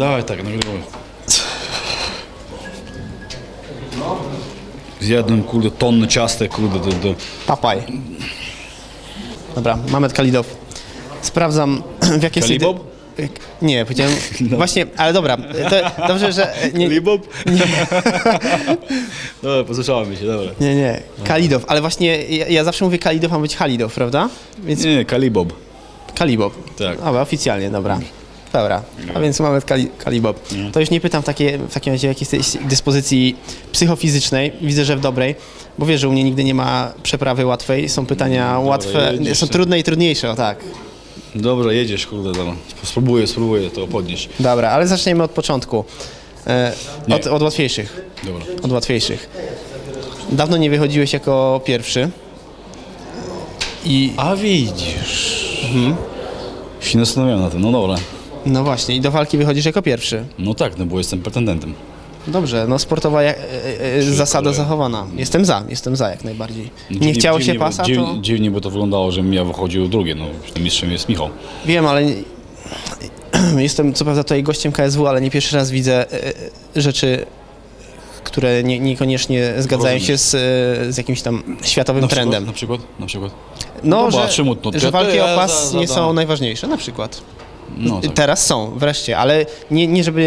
Dawaj tak, nagrywaj. Zjadłem, kurde, tonny ciastek, kurde, do, do... Papaj. Dobra, Mamet Kalidow. Sprawdzam w jakie Kalibob? Nie, powiedziałem. Właśnie, ale dobra. To, dobrze, że. Nie, Libob? dobra, posłyszałem się, dobra. nie, nie. Kalidow, ale właśnie ja, ja zawsze mówię Kalidow, ma być Halidow, prawda? Więc Nie, Kalibob. Kalibob. Tak. Dobra, oficjalnie, dobra. Dobra, a więc mamy Kali, Kalibob. To już nie pytam w, takie, w takim razie, jak jesteś dyspozycji psychofizycznej. Widzę, że w dobrej, bo wiesz, że u mnie nigdy nie ma przeprawy łatwej. Są pytania łatwe, jedziesz, są trudne i trudniejsze, o tak. Dobra, jedziesz, kurde, dobra. Spróbuję, spróbuję to podnieść. Dobra, ale zaczniemy od początku. E, Nie. od, od łatwiejszych. Dobra. Od łatwiejszych. Dawno nie wychodziłeś jako pierwszy. I A widzisz. Mhm. Się zastanawiałem na tym, no dobra. No właśnie, i do walki wychodzisz jako pierwszy. No tak, no bo jestem pretendentem. Dobrze, no sportowa jak, e, e, zasada kolej. zachowana. Jestem za, jestem za jak najbardziej. Nie Dziwnie- chciało się dziwnie, bo- pasa, dziwnie, to Dziwnie by to wyglądało, żebym ja wychodził drugie, no tym mistrzem jest Michał. wiem, ale nie- jestem co prawda tutaj gościem KSW, ale nie pierwszy raz widzę e, e, rzeczy, które nie, niekoniecznie zgadzają Rozumiem. się z, e, z jakimś tam światowym trendem. Przykład, na przykład, na przykład. No, No że, czemu to- że to walki ja o pas za- za- nie są najważniejsze, na przykład. No, tak. Teraz są, wreszcie, ale nie, nie, żeby,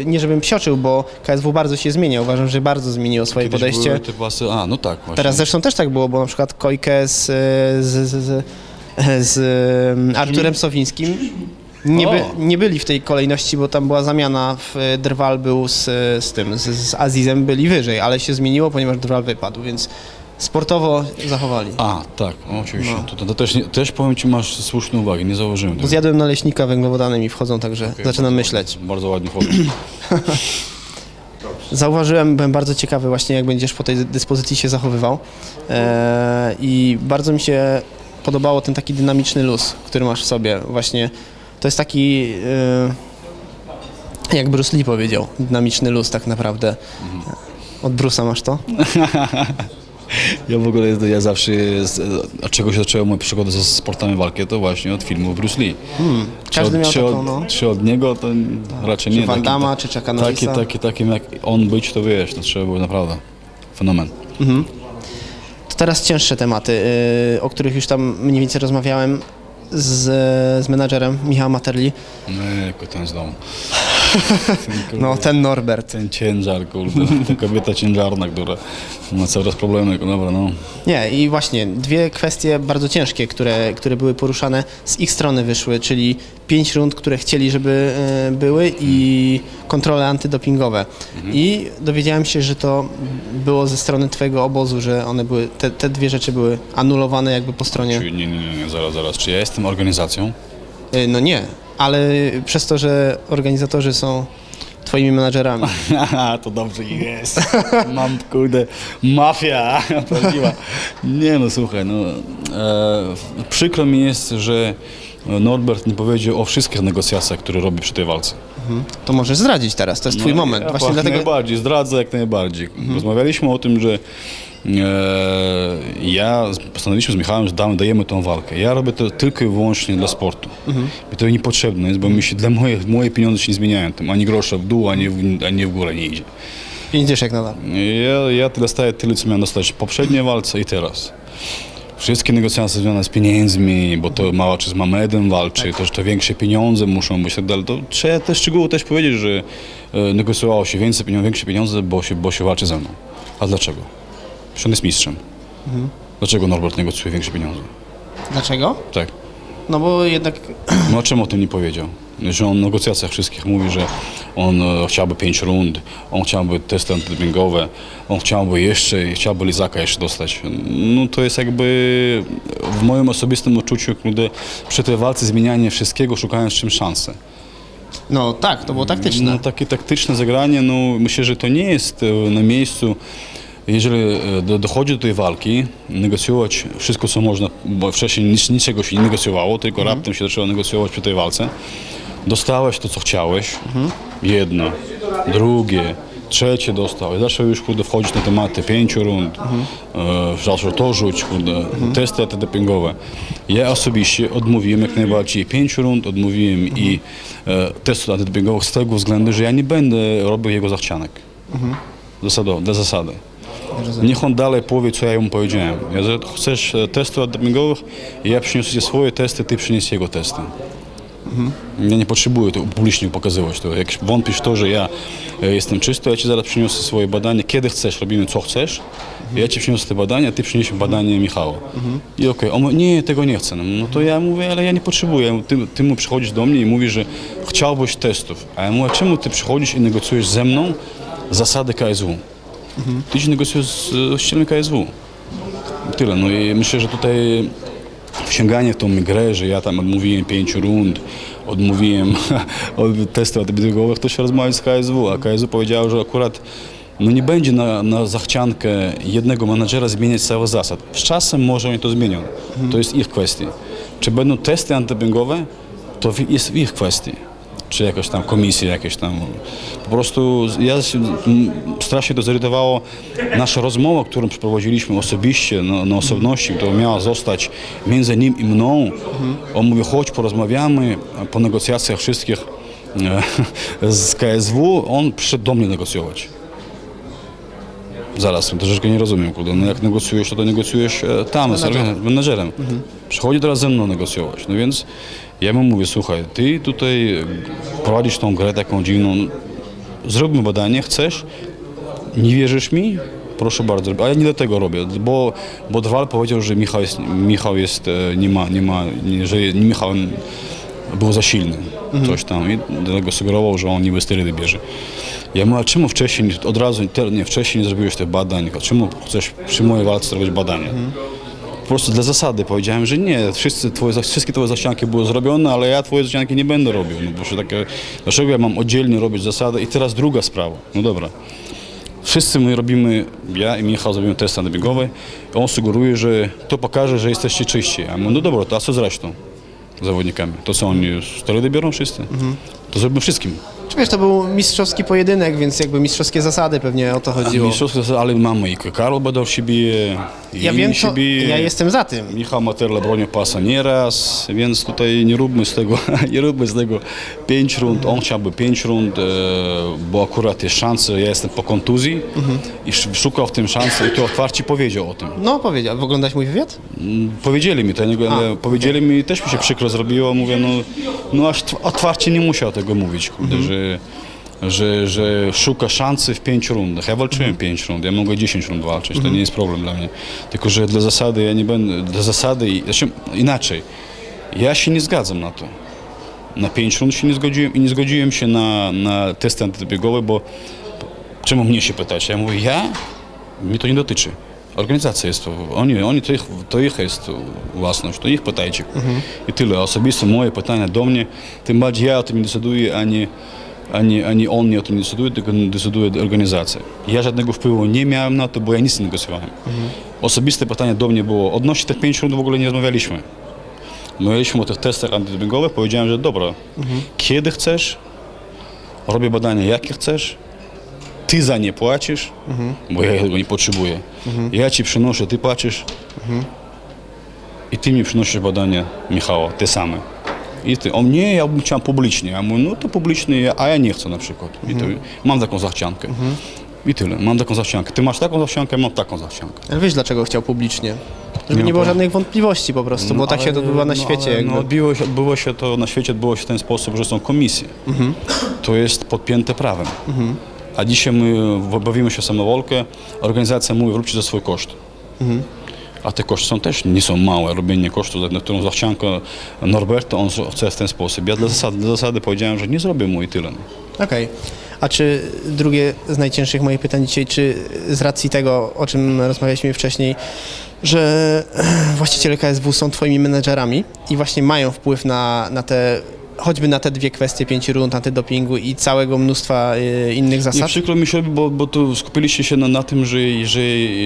y, nie żebym psioczył, bo KSW bardzo się zmienia. Uważam, że bardzo zmieniło swoje Kiedyś podejście. były te pasy, a no tak właśnie. Teraz zresztą też tak było, bo na przykład Kojkę z, z, z, z, z y, Arturem Sowińskim nie, by, nie byli w tej kolejności, bo tam była zamiana, w, Drwal był z, z tym, z, z Azizem byli wyżej, ale się zmieniło, ponieważ Drwal wypadł, więc sportowo zachowali. A, tak, o, oczywiście. No. To, to, też, nie, też powiem Ci, masz słuszną uwagę, nie zauważyłem Bo tego. zjadłem naleśnika, węglowodany mi wchodzą, także Okej, zaczynam bardzo myśleć. ładnie, Bardzo ładnie wchodzą. Zauważyłem, byłem bardzo ciekawy właśnie, jak będziesz po tej dyspozycji się zachowywał. Eee, I bardzo mi się podobało ten taki dynamiczny luz, który masz w sobie. Właśnie to jest taki, e, jak Bruce Lee powiedział, dynamiczny luz tak naprawdę. Od Bruce'a masz to? Ja w ogóle, ja zawsze, z, od czego się zaczęła moja przygoda ze sportami walki, to właśnie od filmu Bruce Lee. Czy Każdy od, miał czy, taką, od, no. czy od niego, to raczej Czy nie. Van Taki- Damme, czy Chucka Taki, Norrisa. taki, takim jak on być, to wiesz, to trzeba było naprawdę fenomen. To teraz cięższe tematy, e, o których już tam mniej więcej rozmawiałem z, z menadżerem Michała Materli. Nie, ten z domu. No, ten Norbert. ten ciężar, kurde, ta kobieta ciężarna, która ma coraz problemy, dobra, no. Nie, i właśnie dwie kwestie bardzo ciężkie, które, które były poruszane z ich strony wyszły, czyli pięć rund, które chcieli, żeby e, były i kontrole antydopingowe. I dowiedziałem się, że to było ze strony twojego obozu, że one były, te, te dwie rzeczy były anulowane jakby po stronie. Czy, nie, nie, nie, nie, zaraz, zaraz. Czy ja jestem organizacją? E, No nie, ale przez to, że organizatorzy są twoimi menadżerami. Haha, to dobrze jest. Mam, kurde, mafia prawdziwa. Nie no, słuchaj, no, e, przykro mi jest, że Norbert nie powiedział o wszystkich negocjacjach, które robi przy tej walce. To możesz zdradzić teraz, to jest twój No, moment. Ja Właśnie jak dlatego... najbardziej, zdradzę jak najbardziej. Rozmawialiśmy o tym, że ja postanowiliśmy z Michałem, że damy, dajemy tą walkę. Ja robię to tylko i wyłącznie dla sportu. I to niepotrzebne jest, bo mi się dla moje, moje pieniądze się nie zmieniają. Tam ani grosza w dół, ani w, ani w górę nie idzie. Idziesz jak nadal. Ja, ja dostaję tyle, co miałem dostać w poprzedniej walce i teraz. Wszystkie negocjacje związane z pieniędzmi, bo to mała czy z Mamedem walczy, to, że to większe pieniądze muszą być i tak dalej. To trzeba te szczegóły też powiedzieć, że e, negocjowało się więcej pieniędzy, większe pieniądze, bo się, bo się walczy ze mną. A dlaczego? Przecież on jest mistrzem. Dlaczego Norbert negocjuje większe pieniądze? Dlaczego? Tak. No bo jednak No a czemu o tym nie powiedział? Że on w negocjacjach wszystkich mówi, że on e, chciałby pięć rund, on chciałby testy antydopingowe, on chciałby jeszcze, chciałby Lizaka jeszcze dostać. No to jest jakby w moim osobistym odczuciu, kurde, przy tej walce zmienianie wszystkiego, szukając czym szansę. No tak, to było taktyczne. No takie taktyczne zagranie, no myślę, że to nie jest e, na miejscu. Jeżeli e, do, dochodzi do tej walki, negocjować wszystko, co można, bo wcześniej nic, niczego się nie negocjowało, tylko raptem się zaczęło negocjować przy tej walce. Dostałeś to, co chciałeś, jedno, drugie, trzecie dostał. I zaczął już kurde, wchodzić na tematy pięciu rund, e, zaczął to rzuć, kurde, testy antydopingowe. Ja osobiście odmówiłem jak najbardziej. Pięciu rund, odmówiłem i e, testów antydopingowych z tego względu, że ja nie będę robił jego zachcianek. Zasadowo, dla zasady. Niech on dalej powie, co ja mu powiedziałem. Jeżeli chcesz e, testów antydopingowych, ja przyniosę swoje testy, ty przynieś jego testy. Ja nie potrzebuję tego publicznie pokazywać. To. Jak wątpisz w to, że ja e, jestem czysty, ja ci zaraz przyniosę swoje badania. Kiedy chcesz, robimy co chcesz. Ja ci przyniosę te badania, ty przyniesiesz badanie Michała. I okej, on mówi, nie, tego nie chcę. No to ja mówię, ale ja nie potrzebuję. Ty, ty mu przychodzisz do mnie i mówisz, że chciałbyś testów. A ja mówię, czemu ty przychodzisz i negocjujesz ze mną zasady KSW? Ty się negocjujesz z właścicielem KSW. Tyle. No i myślę, że tutaj wsiąganie w tą grę, że ja tam odmówiłem pięciu rund, odmówiłem od testów antybiotykowych, to się rozmawiać z KSW, a KSW powiedział, że akurat no nie będzie na, na zachciankę jednego menadżera zmieniać cały zasad. Z czasem może oni to zmienią. To jest ich kwestia. Czy będą testy antydopingowe, to jest w ich kwestii. Czy jakaś tam komisja, jakieś tam. Po prostu ja się, m, strasznie to zirytowało nasza rozmowa, którą przeprowadziliśmy osobiście, na, na osobności, która miała zostać między nim i mną. On mówi, chodź porozmawiamy po negocjacjach wszystkich e, z KSW. On przyszedł do mnie negocjować. Zaraz, troszeczkę nie rozumiem, kurde. No jak negocjujesz, to, to negocjujesz e, tam, z organ- menadżerem. Przychodzi teraz ze mną negocjować. No więc ja mu mówię, słuchaj, ty tutaj prowadzisz tą grę taką dziwną, zróbmy badanie, chcesz? Nie wierzysz mi? Proszę bardzo, a ja nie do tego robię, bo, bo Drwal powiedział, że Michał jest, Michał jest e, nie ma, nie ma, nie, że nie Michał był za silny, coś tam i dlatego sugerował, że on niby sterydy bierze. Ja mówię, a czemu wcześniej, od razu, te- nie, wcześniej nie zrobiłeś tych badań, a czemu chcesz przy mojej walce zrobić badania? Po prostu dla zasady powiedziałem, że nie, wszyscy twoje, wszystkie twoje zasianki były zrobione, ale ja twoje zasianki nie będę robił. No bo się takie, dlaczego ja mam oddzielnie robić zasady? I teraz druga sprawa. No dobra. Wszyscy my robimy, ja i Michał zrobimy test antybiegowy. On sugeruje, że to pokaże, że jesteście czyści. A my, no dobra, to a co z resztą zawodnikami? To co, oni sterydy biorą wszyscy? To zrobimy wszystkim. Czy wiesz, to był mistrzowski pojedynek, więc jakby mistrzowskie zasady pewnie o to chodziło. Mistrzostwo, ale mamy i Karol Badał się bije, i Ja inni wiem, się to, bije. ja jestem za tym. Michał Materla bronił pasa nieraz, więc tutaj nie róbmy z tego, nie róbmy z tego pięć rund. On chciałby pięć rund, e, bo akurat jest szansa, ja jestem po kontuzji i sz- szukał w tym szansy i to otwarcie powiedział o tym. No powiedział, oglądać mój wywiad? Mm, Powiedzieli mi to, nie, A, powiedzieli mi, też mi się przykro zrobiło, mówię, no, no aż tw- otwarcie nie musiał tego mówić, kurde, że, że, że szuka szansy w pięć rundach. Ja walczyłem pięć rund, ja mogę 10 rund walczyć, to nie jest problem dla mnie. Tylko, że dla zasady ja nie będę, dla zasady, znaczy, inaczej, ja się nie zgadzam na to. Na pięć rund się nie zgodziłem i nie zgodziłem się na, na testy antydopingowe, bo czemu mnie się pytać? Ja mówię, ja? Mnie to nie dotyczy. Organizacja jest to, oni, oni to, ich, to ich jest własność, to ich pytajcie. I tyle. Osobiste moje pytania do mnie, tym bardziej ja o tym nie decyduję, ani, ani, ani on nie o tym nie decyduje, tylko decyduje organizacja. Ja żadnego wpływu nie miałem na to, bo ja nic nie negocjowałem. Osobiste pytanie do mnie było, odnośnie tych pięć rund w ogóle nie rozmawialiśmy. Mówiliśmy o tych testach antydopingowych, powiedziałem, że dobra, kiedy chcesz, robię badania jakie chcesz, ty za nie płacisz, bo ja tego nie potrzebuję. Ja ci przynoszę, ty płacisz i ty mi przynosisz badania Michała, te same. I ty, on nie, ja bym chciał publicznie. Ja mówię, no to publicznie, a ja nie chcę na przykład. I to, mam taką zachciankę. I tyle, mam taką zachciankę. Ty masz taką zachciankę, mam taką zachciankę. Ale wiesz dlaczego chciał publicznie? Żeby Nie nie, było żadnych wątpliwości po prostu, bo tak się to odbywa na no, świecie. ale. No, odbiło, się, odbyło się to na świecie, odbyło się w ten sposób, że są komisje. To jest podpięte prawem. A dzisiaj my bawimy się w samowolkę, organizacja mówi, róbcie za swój koszt. A te koszty są też nie są małe. Robienie kosztu, na którą zachciankę Norberta, on chce w ten sposób. Ja dla zasady, dla zasady powiedziałem, że nie zrobię mu i tyle. Okej. A czy drugie z najcięższych moich pytań dzisiaj, czy z racji tego, o czym rozmawialiśmy wcześniej, że właściciele KSW są twoimi menedżerami i właśnie mają wpływ na, na te, choćby na te dwie kwestie pięciu rund antydopingu i całego mnóstwa y, innych Nie zasad? przykro mi się, bo, bo tu skupiliście się na, na tym, że, że,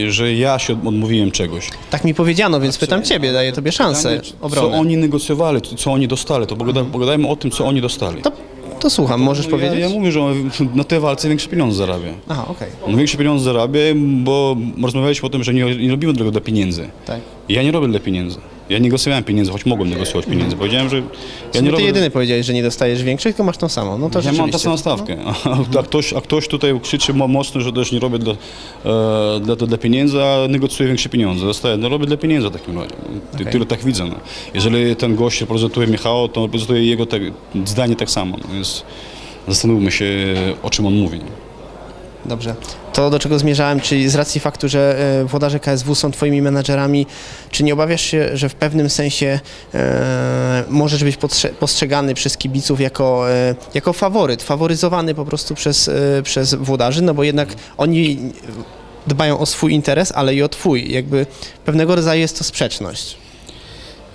że ja się odmówiłem czegoś. Tak mi powiedziano, więc pytam ciebie, daję tobie szansę Co obrony. oni negocjowali, co oni dostali, to pogada- pogadajmy o tym, co oni dostali. To to słucham, możesz No, powiedzieć? Ja, ja mówię, że on na tej walce większe pieniądze zarabia. Aha, okej. On większe pieniądze zarabia, bo rozmawialiśmy o tym, że nie, nie robimy tego dla pieniędzy. Tak. Ja nie robię dla pieniędzy. Ja nie negocjowałem pieniędzy, choć mogłem negocjować pieniędzy. Powiedziałem, że ja nie ty robię... jedyny powiedziałeś, że nie dostajesz większych, tylko masz tą samą. No to Ja mam tę rzeczywiście. samą stawkę, a, a, ktoś, a ktoś tutaj krzyczy mo- mocno, że też nie robię dla, e, dla, dla pieniędzy, a negocjuję większe pieniądze. Dostaję, no robię dla pieniędzy w takim razie. Ty, Okej. Tyle tak widzę. No. Jeżeli ten gość reprezentuje Michała, to reprezentuje jego tak, zdanie tak samo. No, więc zastanówmy się, o czym on mówi. Dobrze. To, do czego zmierzałem, czyli z racji faktu, że e, włodarze KSW są twoimi menadżerami, czy nie obawiasz się, że w pewnym sensie e, możesz być postrze- postrzegany przez kibiców jako, e, jako faworyt, faworyzowany po prostu przez, e, przez włodarzy, no bo jednak oni dbają o swój interes, ale i o twój. Jakby pewnego rodzaju jest to sprzeczność.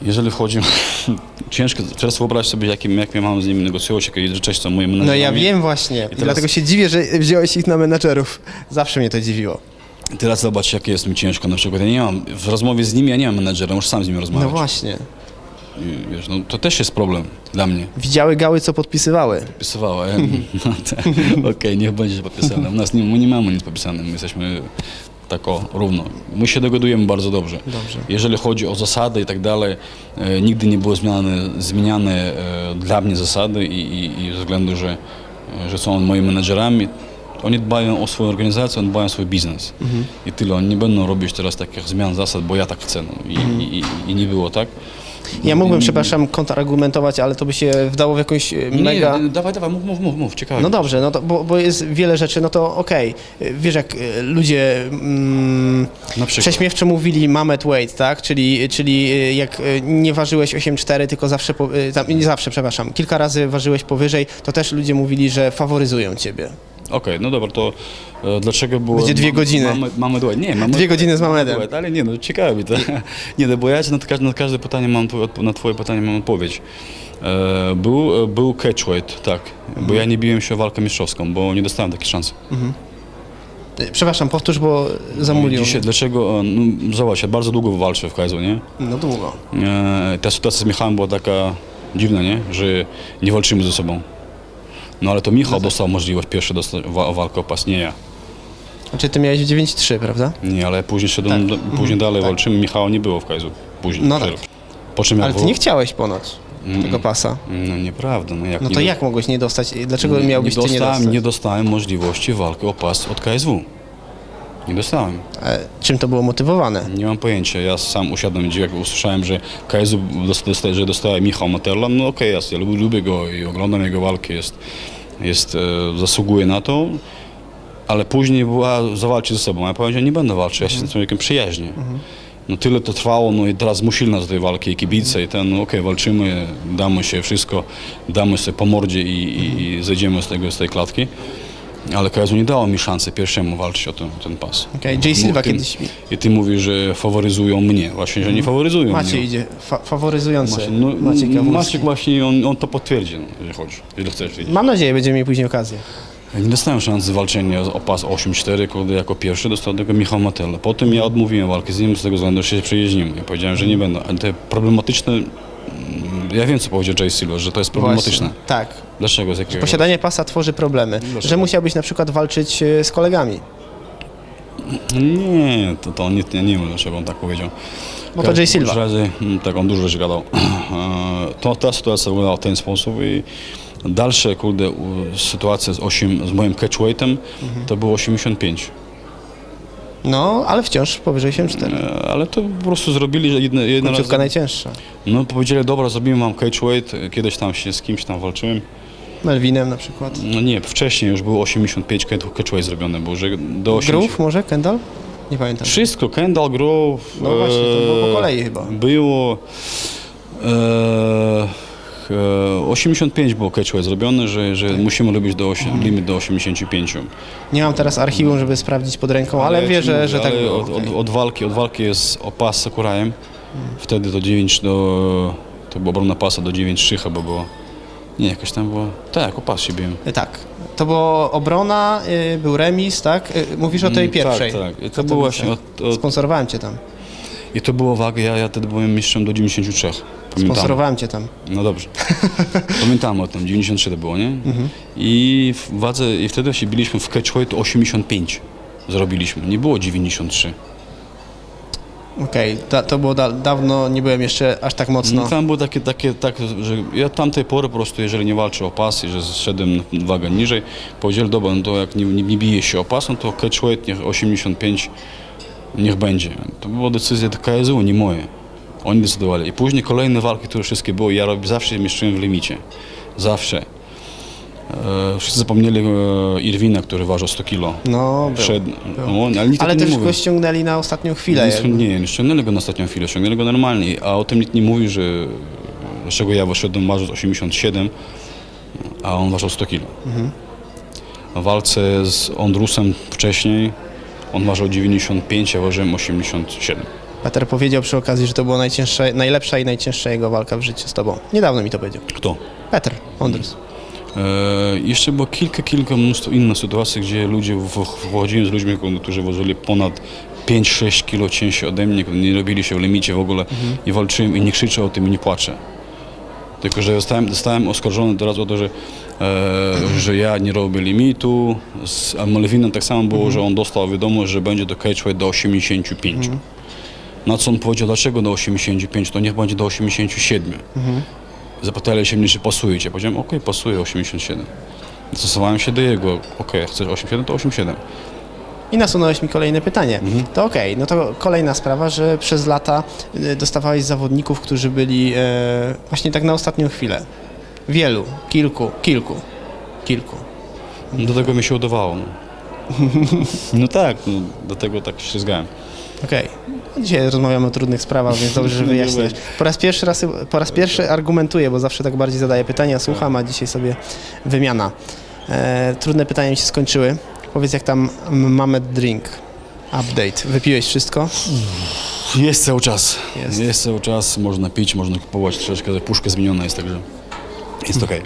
Jeżeli chodzi, ciężko teraz wyobrazić sobie, jakim, jak my mamy z nimi negocjować, jakie rzeczy są moje No ja wiem właśnie, i teraz- dlatego się dziwię, że wziąłeś ich na menadżerów. Zawsze mnie to dziwiło. Teraz zobacz, jakie jest mi ciężko. Na przykład ja nie mam, w rozmowie z nimi ja nie mam menedżera, muszę sam z nimi No rozmawiać. właśnie. I, wiesz, no, to też jest problem dla mnie. Widziały gały, co podpisywały. Podpisywała. Ja, no, tak. Okej, niech będzie podpisane. U nas nie, my nie mamy nic podpisane, my jesteśmy tak o, równo. My się dogadujemy bardzo dobrze. Dobrze. Jeżeli chodzi o zasady i tak dalej, e, nigdy nie były zmieniane, zmieniane e, dla mnie zasady i, i, i ze względu, że, e, że są moimi menedżerami, oni dbają o swoją organizację, oni dbają o swój biznes. I tyle. Oni nie będą robić teraz takich zmian zasad, bo ja tak chcę. No. I, i, i, I nie było tak. Ja mógłbym, przepraszam, kontrargumentować, ale to by się wdało w jakąś e, Nie, mega... nie, dawaj, dawaj, mów, mów, mów, mów ciekawe. No dobrze, no to, bo, bo jest wiele rzeczy, no to okej. Wiesz, jak e, ludzie mm, Na przykład. prześmiewczo mówili mamet weight, tak? Czyli, czyli e, jak nie ważyłeś 8,4, tylko zawsze, po, tam, nie zawsze, przepraszam, kilka razy ważyłeś powyżej, to też ludzie mówili, że faworyzują ciebie. Okej, no dobra, to e, dlaczego było... Będzie dwie godziny. Mamy, mamy duet. Nie, mamy Dwie godziny z Mamedem. duet, ale nie, no ciekawe mi to. Nie, no bo ja na, każde, na każde pytanie mam, odpo- na twoje pytanie mam odpowiedź. E, był, e, był catchweight, tak, bo ja nie biłem się o walkę mistrzowską, bo nie dostałem takiej szansy. E, Przepraszam, powtórz, bo zamuliłem. Dzisiaj, dlaczego, e, no, zobacz, ja bardzo długo walczę w KSW, nie? No długo. E, ta sytuacja z Michałem była taka dziwna, nie? Że nie walczymy ze sobą. No ale to Michał dostał możliwość pierwszy wa- o walkę o pas, nie ja. Znaczy ty miałeś 9,3, prawda? Nie, ale później szedłem, do, później dalej walczymy, Michała nie było w KSW. Później. No tak. Po czym ja Ale ty wo- nie chciałeś ponoć tego pasa. No nieprawda, no jak No nie to jak mogłeś nie dostać? Dlaczego miałbyś nie ty nie dostałem, dostać? nie dostałem możliwości walki o pas od KSW. Nie dostałem. E, Czym to było motywowane? Nie mam pojęcia. Ja sam usiadłem gdzie jak usłyszałem, że dosta- dostaje, że dostaje Michał Materla. No okej, ja lubię, lubię go i oglądam jego walki, jest, jest, e, zasługuje na to. Ale później była zawalczyć ze sobą. Ja powiedziałem, nie będę walczył, ja się z tym człowiekiem przyjaźnię. No tyle to trwało, no i teraz zmusili nas do tej walki i kibice i ten, no okej, walczymy, damy się wszystko, damy sobie po mordzie i, i, i zejdziemy z, tego, z tej klatki. Ale KSW nie dało mi szansy pierwszemu walczyć o ten, ten pas. Okej, Jay Silva Ty- kiedyś mi- I ty mówisz, że faworyzują mnie. Właśnie, że nie faworyzują Maciej mnie. idzie, fa faworyzujący. Maciek, no, Maciek Kawulski. Maciek właśnie, on, on to potwierdzi, no, jeżeli chodzi, jeżeli chcesz wiedzieć. Mam nadzieję, będziemy mieli później okazję. Ja nie dostałem szansy walczenia o pas 8-4, kurde, jako pierwszy dostał tego Michał Matella. Potem ja odmówiłem walki z nim z tego względu, że się przyjaźnimy. Ja powiedziałem, że nie będę. Ale te problematyczne, mm, ja wiem co powiedział Jay Silver, że to jest problematyczne. Właśnie. Tak. Dlaczego? Z jakiego? Posiadanie pasa tworzy problemy. Dlaczego? Że musiałbyś na przykład walczyć e, z kolegami. Nie, to, to nie, ja nie wiem dlaczego on tak powiedział. Bo to Jay Silva. Razie, mm, tak, on dużo rzeczy gadał. E, To, ta sytuacja wyglądała w ten sposób i dalsze, kurde, u- sytuacja z, 8, z moim catchweightem Mhm. to było 85. No, ale wciąż powyżej 8,4. E, Ale to po prostu zrobili, że jedne, jedna Końcówka najcięższa. No powiedzieli, dobra, zrobimy mam catchweight, kiedyś tam się z kimś tam walczyłem. Melvinem na przykład. No nie, wcześniej już było 85 catch- catchweight zrobione, było, że do 80... Groove może? Kendall? Nie pamiętam. Wszystko, Kendall, Grove. No właśnie, to było po e, kolei chyba. Było. E, e, 85 było catchweight zrobione, że, że musimy robić do 8, limit do 85. Nie mam teraz archiwum, żeby sprawdzić pod ręką, ale, ci wierzę, że tak ale było. Od, od, od, walki, od walki jest o pas z Sakurajem. Wtedy to 9 do. To była obrona pasa do 9-3 chyba było. Nie, jakoś tam było. Tak, o pas się biłem. E, Tak. To była obrona, y, był remis, tak? Y, Mówisz o tej Mm, pierwszej. Tak, tak. I to Katowice. było właśnie od, od, Sponsorowałem cię tam. I to było waga, ja, ja wtedy byłem mistrzem do 93. Pamiętam. Sponsorowałem cię tam. No dobrze. Pamiętam o tym, 93 to było, nie? I w wadze, i wtedy się biliśmy w catchweight 85 zrobiliśmy, nie było 93. Okej, da- to było da- dawno, nie byłem jeszcze aż tak mocno. No. Tam było takie, takie, tak, że ja tamtej pory po prostu, jeżeli nie walczę o pas i że zszedłem wagę niżej, powiedzieli, dobra, no to jak nie, nie, nie bije się o pas, no to catchweight niech 85 niech będzie. To była decyzja KSU, nie moje. Oni decydowali. I później kolejne walki, które wszystkie były, ja zawsze mieszczyłem w limicie. Zawsze. E, wszyscy zapomnieli e, Irwina, który ważył 100 kilo. No, był. Przed, no, ale nikt o Ale tym też go ściągnęli na ostatnią chwilę. Nie, jakby. nie, nie ściągnęli go na ostatnią chwilę, ściągnęli go normalnie, a o tym nikt nie mówi, że dlaczego ja wyszedłem ważyć 87, a on ważył 100 kg. W walce z Ondrusem wcześniej on ważył 95, a ważyłem 87. Peter powiedział przy okazji, że to była najcięższa, najlepsza i najcięższa jego walka w życiu z tobą. Niedawno mi to powiedział. Kto? Peter, Ondrus. E, jeszcze było kilka, kilka mnóstwo innych sytuacji, gdzie ludzie, w- wchodziłem z ludźmi, którzy ważyli ponad 5-6 kilo ciężsi ode mnie, nie robili się w limicie w ogóle i walczyłem i nie krzyczę o tym i nie płaczę. Tylko, że zostałem, zostałem oskarżony teraz o to, że, e, że ja nie robię limitu. Z a Malwinem tak samo było, że on dostał wiadomość, że będzie do catchweight do 85. Na co on powiedział, dlaczego do 85, to niech będzie do 87. Zapytali się mnie, czy pasuje ci. Ja powiedziałem, okej, pasuje 87. Stosowałem się do jego, okej, chcesz 87, to 87. I nasunąłeś mi kolejne pytanie. Mhm. To okej, no to kolejna sprawa, że przez lata y, dostawałeś zawodników, którzy byli e, właśnie tak na ostatnią chwilę. Wielu, kilku, kilku, kilku. Do tego mi się udawało. No, no tak, no, do tego tak się zgałem. Okej. Dzisiaj rozmawiamy o trudnych sprawach, więc dobrze, że będzie. Po raz pierwszy raz, po raz pierwszy argumentuję, bo zawsze tak bardziej zadaję pytania, słucham, a dzisiaj sobie wymiana. E, trudne pytania mi się skończyły. Powiedz, jak tam mamy drink? Update. Wypiłeś wszystko? Jest cały czas. Jest. Jest, cały czas, można pić, można kupować troszeczkę, puszka zmieniona jest, także jest okej.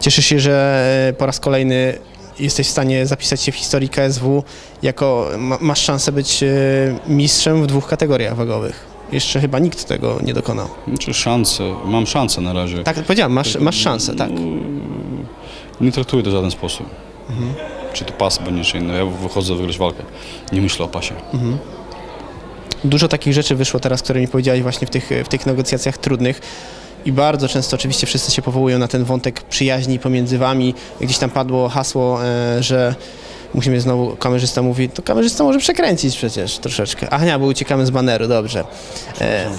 Cieszysz się, że e, po raz kolejny jesteś w stanie zapisać się w historii KSW jako ma, masz szansę być e, mistrzem w dwóch kategoriach wagowych. Jeszcze chyba nikt tego nie dokonał. Znaczy szanse, mam szansę na razie. Tak, powiedziałem, masz, masz szansę, tak. Nie traktuję to w żaden sposób. Czy to pas będzie, czy inny. Ja wychodzę wygrać walkę. Nie myślę o pasie. Dużo takich rzeczy wyszło teraz, które mi powiedziałeś właśnie w tych, w tych negocjacjach trudnych. I bardzo często oczywiście wszyscy się powołują na ten wątek przyjaźni pomiędzy wami. Gdzieś tam padło hasło, e, że musimy znowu, kamerzysta mówi, to kamerzysta może przekręcić przecież troszeczkę. Ach nie, bo uciekamy z baneru, dobrze. E,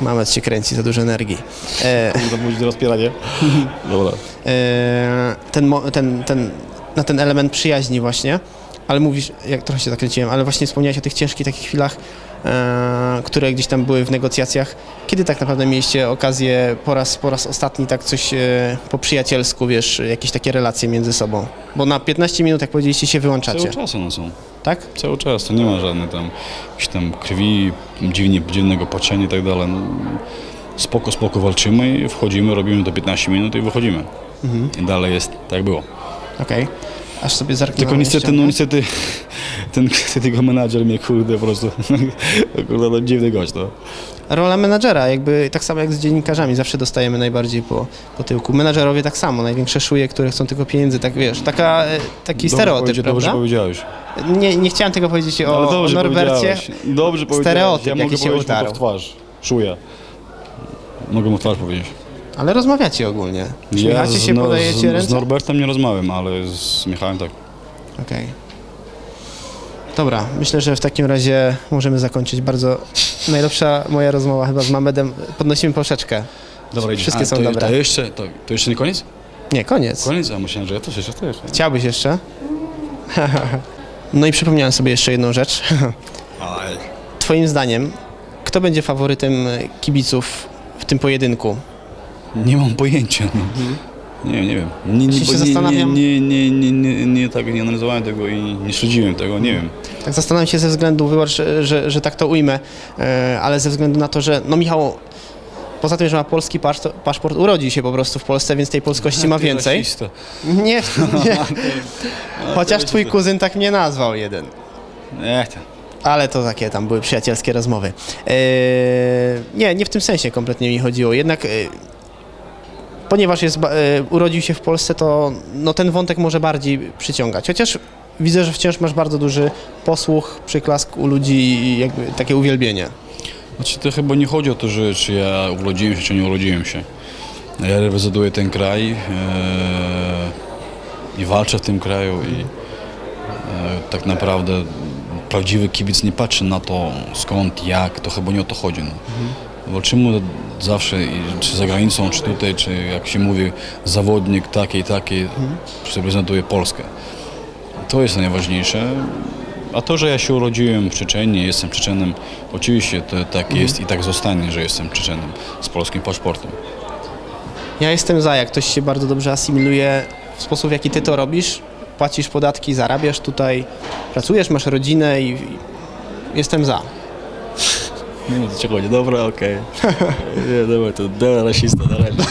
Mamet się kręci, za dużo energii. E, To będzie rozpieranie. Dobra. e, ten, mo- ten, ten, na ten element przyjaźni właśnie, ale mówisz, jak trochę się zakręciłem, ale właśnie wspomniałeś o tych ciężkich takich chwilach, e, które gdzieś tam były w negocjacjach. Kiedy tak naprawdę mieliście okazję po raz, po raz ostatni tak coś e, po przyjacielsku, wiesz, jakieś takie relacje między sobą? Bo na 15 minut, jak powiedzieliście, się wyłączacie, Cały czas one są. tak? Cały czas, to nie ma żadnej tam, jakiejś tam krwi, dziwnie, dziwnego patrzenia i tak dalej. No, spoko, spoko walczymy i wchodzimy, robimy to 15 minut i wychodzimy. I dalej jest tak jak było. Okej. Aż sobie zerknąłem Tylko niestety, no nie? niestety, ten tego menadżer mnie kurde po prostu, kurde, no, dziwny gość, no. Rola menadżera, jakby tak samo jak z dziennikarzami, zawsze dostajemy najbardziej po, po tyłku. Menadżerowie tak samo, największe szuje, które chcą tylko pieniędzy, tak wiesz, taka, e, taki stereotyp, powiedzia- Dobrze prawda? powiedziałeś. Nie, nie chciałem tego powiedzieć o, Ale o dobrze Norbercie. powiedziałeś. Dobrze powiedziałeś. Stereotyp, ja jaki mogę się powiedzieć mu to utarł. w twarz. Czuję. Mogę mu w twarz powiedzieć. Ale rozmawiacie ogólnie. Uśmiechacie z, się, no, podajecie z, z ręce? Norbertem nie rozmawiam, ale z Michałem tak. Okej. Dobra, myślę, że w takim razie możemy zakończyć. Bardzo najlepsza moja rozmowa chyba z Mamedem. Podnosimy poszeczkę. Dobra, idzie. Wszystkie są to, dobre. To jeszcze, to, to jeszcze nie koniec? Nie, koniec. Koniec? A myślałem, że ja też jeszcze, to jeszcze. Chciałbyś jeszcze? no i przypomniałem sobie jeszcze jedną rzecz. Twoim zdaniem, kto będzie faworytem kibiców w tym pojedynku? Nie mam pojęcia. No. Nie, nie wiem. Nie, nie, Się bo nie, zastanawiam. Nie, nie, nie, nie, nie, tak nie analizowałem tego i nie śledziłem tego, nie wiem. Tak zastanawiam się ze względu, wybacz, że, że, że tak to ujmę, e, ale ze względu na to, że no Michał, poza tym, że ma polski paszport, paszport urodził się po prostu w Polsce, więc tej polskości ma więcej. rasista. Nie, nie. Chociaż twój kuzyn tak mnie nazwał jeden. Nie, to. Ale to takie tam były przyjacielskie rozmowy. Eee, nie, nie w tym sensie kompletnie mi chodziło. Jednak e, ponieważ jest, e, urodził się w Polsce, to no, ten wątek może bardziej przyciągać. Chociaż widzę, że wciąż masz bardzo duży posłuch, przyklask u ludzi i takie uwielbienie. Znaczy to chyba nie chodzi o to, że czy ja urodziłem się, czy nie urodziłem się. Ja reprezentuję ten kraj e, i walczę w tym kraju i e, tak naprawdę prawdziwy kibic nie patrzy na to skąd, jak, to chyba nie o to chodzi. No. Walczymy zawsze, czy za granicą, czy tutaj, czy jak się mówi zawodnik taki i taki reprezentuje Polskę. To jest najważniejsze. A to, że ja się urodziłem w Czeczeniu, jestem Czeczenem, oczywiście to tak jest i tak zostanie, że jestem Czeczenem z polskim paszportem. Ja jestem za, jak ktoś się bardzo dobrze asymiluje w sposób, w jaki ty to robisz, płacisz podatki, zarabiasz tutaj, pracujesz, masz rodzinę i, i jestem za. Nie no, to cię chodzi, dobra, okej. Nie, dobra, to dobra rasista, na razie.